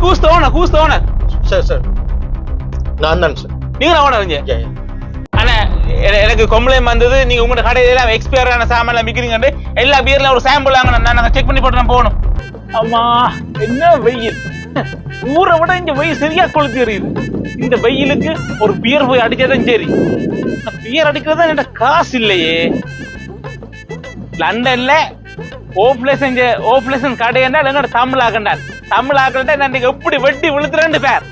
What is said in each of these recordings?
Who's owner who's owner sir sir நான் தான் sir நீங்க ஓனர் இங்க Yeah, yeah. ஆனா எ- எனக்கு கம்ப்ளைண்ட் வந்தது. நீங்க உங்க கடையில எல்லாம் எக்ஸ்பயர் ஆன சாமான் விக்கிறீங்க எல்லா பீர்ல ஒரு சாம்பிள் வாங்க நான் நாங்க செக் பண்ணி போட்டு நான் போகணும். அம்மா என்ன வெயில்? ஊரை விட இங்க வெயில் சரியா கொளுத்தி எறியுது. இந்த வெயிலுக்கு ஒரு பியர் போய் அடிச்சாதான் சரி. பியர் அடிக்கிறது என்கிட்ட காசு இல்லையே. லண்டன்ல ஓப்லேசன் ஓப்லேசன் கடை என்ன எங்கட தமிழ் ஆக்கண்டான் தமிழ் ஆக்கண்டா நான் எப்படி வெட்டி விழுத்துறேன்னு பேர்?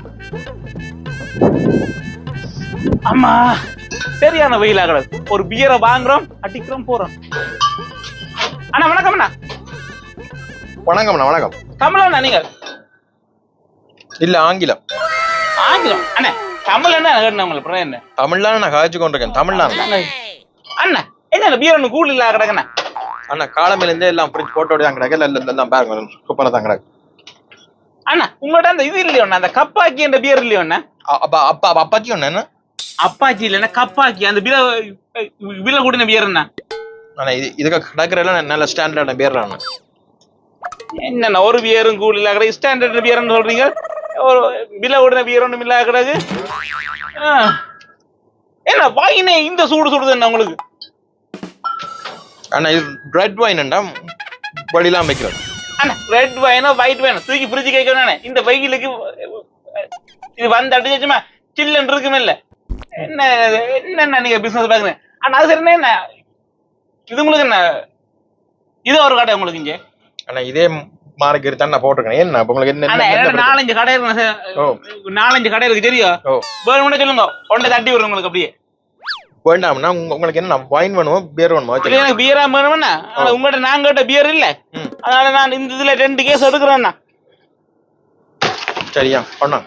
அம்மா சரியான வெயில் ஆகல ஒரு பியரை வாங்குறோம் அடிக்கிறோம் போறோம். அண்ணா வணக்கம் அண்ணா. வணக்கம் அண்ணா வணக்கம். தமிழ் நீங்க? இல்ல ஆங்கிலம். ஆங்கிலம்? அண்ணா தமிழ் என்ன உங்களுக்கு என்ன தமிழ்லாம் நான் காய்ச்சி கொண்டிருக்கேன் தமிழ்லாம் அண்ணா. என்ன பியர் ஒன்று கூல் இல்ல கிடக்குண்ணா? அண்ணா காலமையில இருந்தே எல்லாம் ஃப்ரிட்ஜ் போட்டோட தான் கிடக்கு. எல்லாம் பாருங்க சூப்பரா தான் கிடக்கு. அண்ணா உங்கள்ட்ட அந்த இது இல்லையோண்ணா அந்த கப்பாக்கி என்ற பியர் இல்லையோண்ணா அ- அப்பா அப்பா அப்பா அப்பாச்சி ஒண்ணு அப்பாச்சி இல்லைன்னா கப்பாக்கி அந்த பில வில கூடின பியர்ண்ணா அண்ணா. இது இதுக்கு கிடக்குற எல்லாம் நல்ல ஸ்டாண்டர்டான பேர் அண்ணா. என்னண்ணா ஒரு பியரும் கூல் இல்ல கிடக்கு ஸ்டாண்டர்ட் பியர்னு சொல்றீங்க? ஒரு வில கூடின பியர் ஒன்றும் இல்ல கிடக்கு. என்ன வாயினே இந்த சூடு சுடுது என்ன உங்களுக்கு? அண்ணா இது ரெட் வைன்டா வழிலாம் வைக்கிறது. அண்ணா ரெட் வேணும் ஒயிட் வேணும் தூக்கி ஃப்ரிட்ஜ் கேட்கணும் இந்த வெயிலுக்கு இது வந்து அடிச்சுமா சில்லுன்னு இருக்குமே இல்ல என்ன என்னண்ணா நீங்க பிசினஸ் பாக்குறீங்க அண்ணா அது சரி என்ன இது உங்களுக்கு என்ன? இது ஒரு கடை உங்களுக்கு இங்க? அண்ணா இதே மார்க்கு தான் நான் போட்டிருக்கேன். என்ன உங்களுக்கு என்ன என்ன- என்ன நாலஞ்சு கடை இருக்கு. நாலஞ்சு கடை இருக்கு தெரியும் வேணும்னு சொல்லுங்க. ஒன்றை தட்டி விடுறோம் உங்களுக்கு அப்படியே. வேண்டாம்னா உங்க- உங்களுக்கு என்ன வைன் வேணுமோ பேர் வேணுமா. எனக்கு பியரா வேணும்னா ஆனா உங்கள்ட்ட நாங்க கிட்ட பியர் இல்ல. அதனால நான் இந்த இதுல ரெண்டு கேஸ் எடுக்கிறேன்னா. சரியா பண்ணா.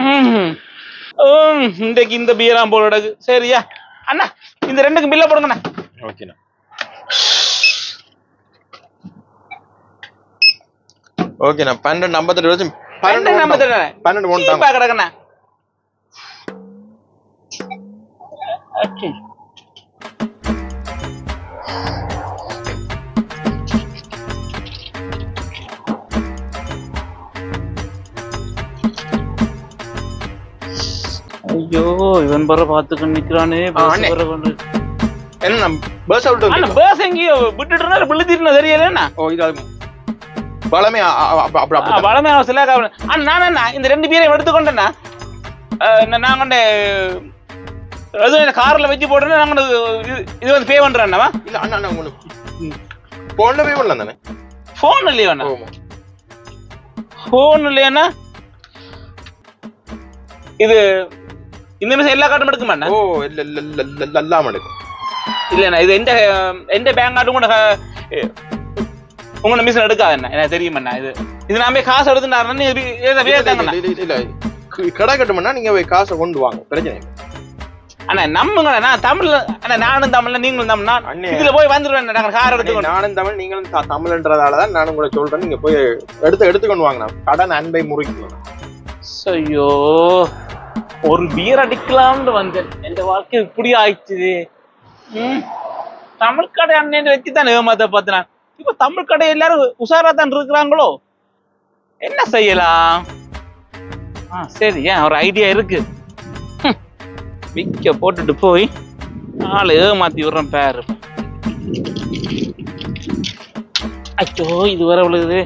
இன்றைக்கு இந்த பீரா போல சரியா? அண்ணா இந்த ரெண்டுக்கும் பில்ல போடுங்கண்ணா. ஓகேண்ணா ஓகேண்ணா பன்னெண்டு ஐம்பத்தெட்டு வச்சு பன்னெண்டு தரேன். பன்னெண்டு ஒன்று கிடக்குண்ணா. ஓகே. இவன் பர பாத்துக்கு நிக்கிறானே என்ன பஸ் அவுட் அண்ணா பஸ் எங்கேயோ விட்டுட்டு இருந்தா விழுத்திட்டு தெரியலண்ணா ஓ இது அப்படி வளமே அவசியம் அண்ணா நான் அண்ணா இந்த ரெண்டு பேரையும் எடுத்துக்கொண்டேண்ணா நான் கொண்டு இந்த கார்ல வச்சு போட்டேன்னா நான் கொண்டு இது- வந்து பே பண்றேண்ணா இல்ல அண்ணா அண்ணா உங்களுக்கு போன்ல போய் பண்ணலாம் தானே ஃபோன் இல்லையோண்ணா ஓ ஃபோன் இல்லையாண்ணா இது இந்த நிமிஷம் எல்லா கார்டும் எடுக்குமாண்ணா ஓ இல்ல இல்ல இல்ல எல்லாம் எடுக்கும் இல்லைண்ணா இது எந்த எந்த பேங்க் கார்டும் கூட உங்களோட மிஷின் எடுக்காதுண்ணா எனக்கு தெரியுமண்ணா இது இது நான் போய் காசு வேத்தாங்கண்ணா இல்ல. கடை கட்டுமன்னா நீங்க போய் காசை கொண்டு வாங்க பிரச்சனை. அண்ணா நம்புங்கண்ணா தமிழ்ல அண்ணா நானும் தமிழ்ல நீங்களும் தமிழ் நான் அண்ணே. இதுல போய் வந்துருவேன் நாங்க கார் எடுத்துக்கணும் நானும் தமிழ் நீங்களும் த- தமிழ்ன்றதால தான் நான் உங்களை சொல்றேன் நீங்க போய் எடுத்து எடுத்துக்கொண்டு வாங்க கடன் அன்பை முறிக்கணும் ஐயோ ஒரு பியர் அடிக்கலாம்னு வந்தேன். என் வாழ்க்கை இப்படி ஆயிடுச்சு. தமிழ் கடை அண்ணன் வச்சு தான் ஏமாத்த பார்த்தேன் இப்ப தமிழ் கடை எல்லாரும் உஷாரா தான் இருக்கிறாங்களோ? என்ன செய்யலாம்? ஆ சரி ஏன் ஒரு ஐடியா இருக்கு. விக்க போட்டுட்டு போய் ஆளு ஏமாத்தி விடுறேன் பேரு. அச்சோ இது வர விழுகுது.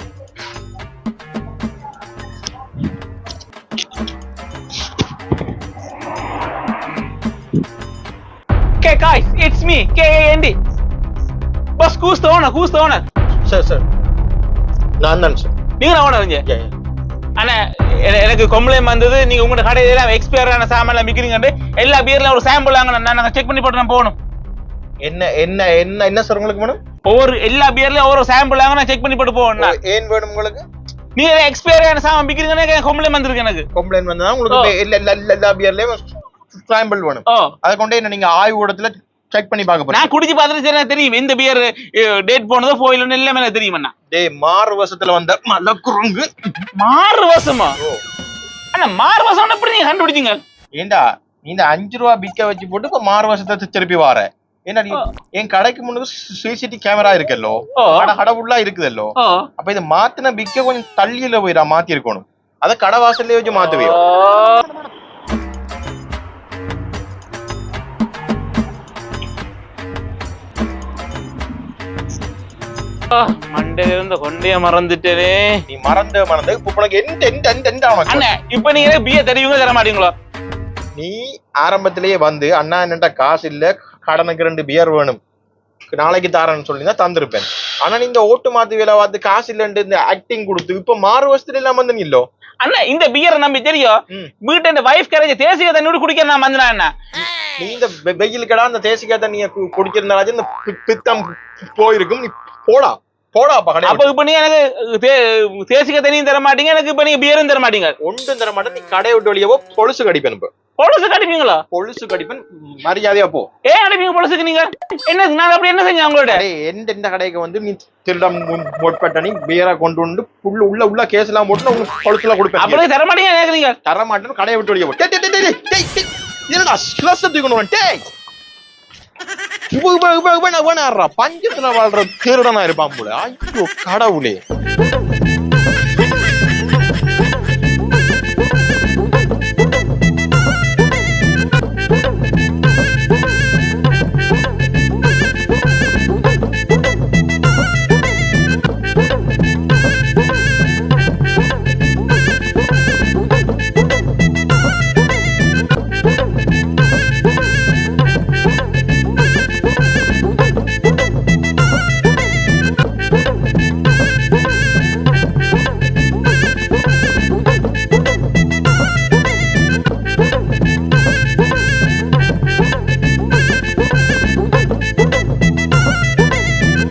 Guys, it's me, K-A-N-D. Boss, who's the owner? Who's the owner? Sir sir நான் தான் சார் நீங்க yeah. அண்ணா எ- எனக்கு கம்ப்ளைண்ட் வந்தது நீங்க உங்க கடையில எக்ஸ்பயர் ஆன சாமான் விக்கிறீங்க எல்லா பீர்ல ஒரு சாம்பிள் வாங்க நான் நாங்க செக் பண்ணி போட்டு நான் போகணும். என்ன என்ன என்ன என்ன சார் உங்களுக்கு வேணும்? ஒவ்வொரு எல்லா பீர்லயும் ஒவ்வொரு சாம்பிள் வாங்க நான் செக் பண்ணி போட்டு போகணும் ஏன் வேணும் உங்களுக்கு? நீங்க எக்ஸ்பயர் ஆன சாமான் விக்கிறீங்கன்னு கம்ப்ளைண்ட் வந்திருக்கு எனக்கு. கம்ப்ளைண்ட் வந்தா உங்களுக்கு எல்லா- எல்லா பியர்லயும் சாம்பிள் வேணும். அதை கொண்டு என்ன நீங்க ஆய்வுடத்துல செக் பண்ணி பார்க்க போறீங்க. நான் குடிச்சு பார்த்துட்டு சரி தெரியும். எந்த பியர் டேட் போனதோ போயிலன்னு எல்லாமே எனக்கு தெரியும் அண்ணா. டேய் மாறு வருஷத்துல வந்த மலக்குரங்கு. மாறு வருஷமா அண்ணா மாறு வருஷம் எப்படி நீங்க கண்டுபிடிச்சீங்க? ஏண்டா நீ இந்த அஞ்சு ரூபா பிக்க வச்சு போட்டு இப்ப மாறு வருஷத்தை திருப்பி வார. ஏன்னா. என் கடைக்கு முன்னுக்கு சிசிடி கேமரா இருக்குல்லோ? கடவுளா இருக்குதல்லோ? அப்ப இதை மாத்தின பிக்க கொஞ்சம் தள்ளியில போயிடா மாத்தி இருக்கணும் அத கடை வாசல்லே வச்சு மாத்துவியோ? மண்டையில இருந்து கொண்டே மறந்துட்டேனே. நீ மறந்த மறந்த இப்ப உனக்கு எந்த எந்த எந்த எந்த அண்ணே இப்ப நீங்க பிய தெரியுங்க தர மாட்டீங்களோ? நீ ஆரம்பத்திலேயே வந்து அண்ணா என்னட்ட காசு இல்ல கடனுக்கு ரெண்டு பியர் வேணும். நாளைக்கு தாரேன்னு சொல்லி தான் தந்திருப்பேன். ஆனா நீ இந்த ஓட்டு மாத்து வேலை பார்த்து காசு இல்லைன்னு இந்த ஆக்டிங் கொடுத்து இப்ப மாறு வருஷத்துல இல்லாம வந்து இல்லோ அண்ணா இந்த பியரை நம்பி தெரியும். வீட்டு இந்த வைஃப் கரைஞ்ச தேசிய தண்ணி குடிக்க நான் வந்தேன் அண்ணா. நீ இந்த வெ- வெயிலுக்கடா அந்த தேசிக்கா தண்ணிய குடிச்சிருந்தாலும் இந்த பித்தம் போயிருக்கும். நீ போடா போடா கடை அப்ப இப்ப நீ எனக்கு தேசிக்க தண்ணியும் தர மாட்டீங்க எனக்கு இப்ப நீங்க பியரும் தர மாட்டீங்க ஒன்றும் தர மாட்டேன் நீ கடை விட்டு வெளியவோ பொழுசு கடிப்பேன் இப்ப. பொழுசு கடிப்பீங்களா? பொழுசு கடிப்பேன் மரியாதையா போ. ஏன் அடிப்பீங்க பொழுசுக்கு நீங்க? என்ன நான் அப்படி என்ன செஞ்சேன் உங்களோட எந்த எந்த கடைக்கு வந்து நீ திருடம் மொட்பட்ட நீ பியரா கொண்டு வந்து உள்ள உள்ள உள்ள கேஸ் எல்லாம் போட்டு உனக்கு பொழுசுல கொடுப்பேன். அப்படி தர மாட்டீங்க எனக்கு நீங்க. தர மாட்டேன்னு கடையை விட்டு வெளியே போ. டேய், டேய், டேய், டேய், டேய், டேய். என்னடா ஸ்லஸ் தூக்கணும் டேய். இவன் இவன் இவன் இவன் பஞ்சத்துல வாழ்ற திருடனா இருப்பான் போல. ஐயோ கடவுளே.